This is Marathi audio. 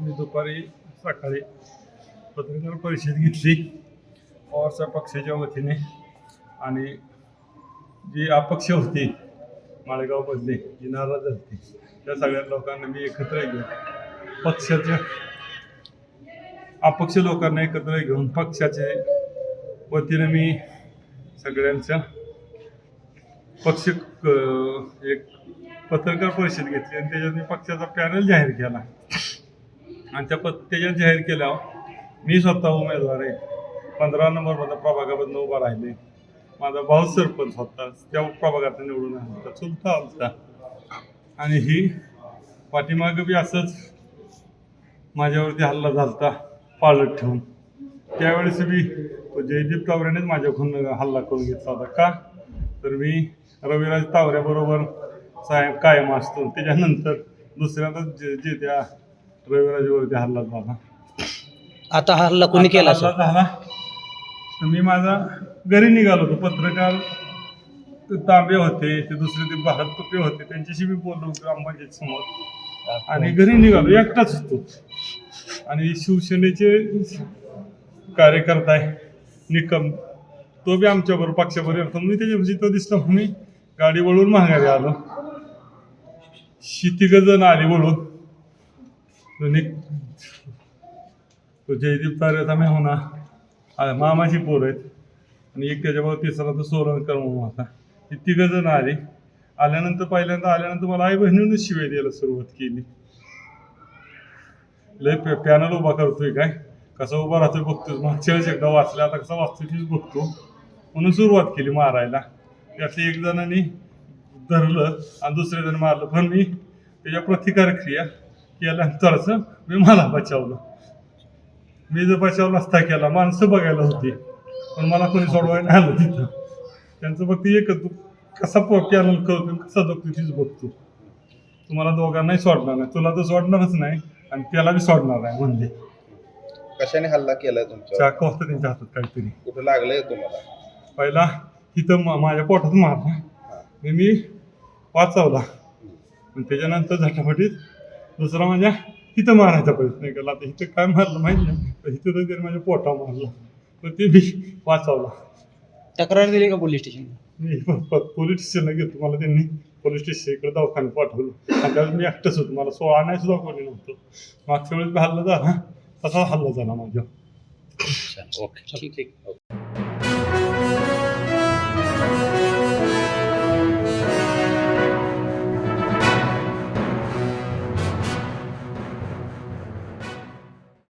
मी दुपारी सकाळी पत्रकार परिषद घेतली. पवारच्या पक्षाच्या वतीने आणि जी अपक्ष होती माळेगावमधली जी नाराज होती त्या सगळ्या लोकांना मी एकत्र घेऊन पक्षाच्या अपक्ष लोकांना एकत्र घेऊन पक्षाचे वतीने मी सगळ्यांच्या पक्ष एक पत्रकार परिषद घेतली आणि त्याच्यात मी पक्षाचा पॅनल जाहीर केला. आणि त्या पत जाहीर केल्यावर मी स्वतः उमेदवार आहे. पंधरा नंबरमध्ये प्रभागामधनं उभा राहिले. माझा भाऊ सरपंच होता. त्या प्रभागात निवडून आला. होता चुलता आलता. आणि ही पाठीमागं बी असंच माझ्यावरती हल्ला झालता पाळत ठेवून. त्यावेळेस मी जयदीप तावऱ्यानेच माझ्याकडून हल्ला करून घेतला होता. का? तर मी रविराज तावऱ्याबरोबर साहेब कायम असतो. त्याच्यानंतर दुसऱ्यांदा जे जे त्या रविराजवरती हल्ला झाला आता हा हल्ला कोणी आता केला हल्ला सर झाला तर मी माझा घरी निघालो होतो. पत्रकार ते तांबे होते ते दुसरे ते भारत तुपे होते. त्यांच्याशी मी बोललो ग्रामपंचायत समोर. आणि घरी निघालो. एकटाच होतो. आणि शिवसेनेचे कार्यकर्ता आहे निकम. तो बी आमच्याबरोबर पक्षाबरोबर होता मी त्याच्यापाशी तो दिसला म्हणून मी गाडी वळून माघारी आलो. शितिक जण आली वळून. तो तो जयदीप तारेचा मेहुणा मामाची पोर आहेत. आणि एक त्याच्याबरोबर तिसरा तो सोरणकर म्हणून होता. ही तिघं जण आली. आल्यानंतर पहिल्यांदा आल्यानंतर मला आई बहिणीनंच शिवाय द्यायला सुरुवात केली. लय पॅ- पॅनल उभा करतोय काय? कसा उभा राहतोय बघतोय. मागच्या वेळेस एकदा वाचला आता कसा वाचतोय तीच बघतो. म्हणून सुरुवात केली मारायला. त्यातली एक जणांनी धरलं आणि दुसरे जण मारलं. पण मी त्याच्या प्रतिकार क्रिया केल्यानंतरच मी मला बचावलं. मी जर बचाव नसता केला माणसं बघायला होती. पण मला कोणी सोडवायला नाही आलं तिथं. त्यांचं फक्त एकच कसा पॅनल करतो कसा जगतो तीच बघतो. तुम्हाला दोघांनाही सोडणार नाही. तुला तर सोडणारच नाही आणि त्याला बी सोडणार नाही म्हणजे कशाने हल्ला केलाय तुमच्यावर? चाक होतं त्यांच्या हातात काहीतरी. कुठं लागलंय तुम्हाला? पहिला तिथं मा- माझ्या पोटात मारला. आणि मी वाचवला. आणि त्याच्यानंतर झटापटीत दुसरा माझ्या तिथं मारायचा प्रयत्न केला. आता इथं काय मारलं माहिती नाही. पण इथं तर त्याने माझ्या पोटा मारला. पण ते मी वाचवला. तक्रार दिली का पोलीस स्टेशन मी प- प- पोलीस स्टेशनला गेलो. मला त्यांनी पोलीस स्टेशन इकडे दवाखान्यात पाठवलं. आणि त्यावेळेस मी एकटंच होतो. मला सोळा नाही सुद्धा कोणी नव्हतं. मागच्या वेळेस बी हल्ला झाला. तसा हल्ला झाला माझ्या. ओके. ठीक